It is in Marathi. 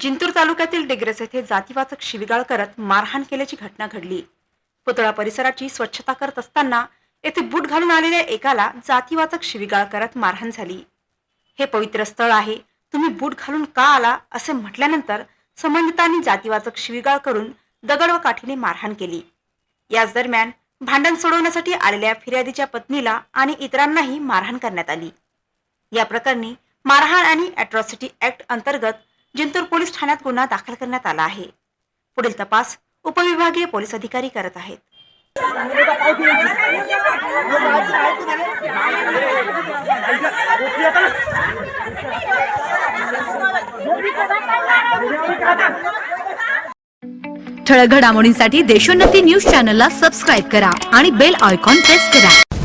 जिंतूर तालुक्यातील डिग्रस येथे जातीवाचक शिविगाळ करत मारहाण केल्याची घटना घडली. पुतळा परिसराची स्वच्छता करत असताना येथे बूट घालून आलेल्या एकाला जातीवाचक शिविगाळ करत मारहाण झाली. हे पवित्र स्थळ आहे. तुम्ही बूट घालून का आला? असे म्हटल्यानंतर संबंधितांनी जातीवाचक शिविगाळ करून दगड व काठीने मारहाण केली. याच दरम्यान भांडण सोडवण्यासाठी आलेल्या फिर्यादीच्या पत्नीला आणि इतरांनाही मारहाण करण्यात आली. या प्रकरणी मारहाण आणि अॅट्रॉसिटी ऍक्ट अंतर्गत जिंतूर पोलीस ठाण्यात गुन्हा दाखल करण्यात आला आहे. पुढील तपास उपविभागीय पोलीस अधिकारी करत आहेत. ठळक घडामोडींसाठी देशोन्नती न्यूज चॅनलला सबस्क्राईब करा आणि बेल आयकॉन प्रेस करा.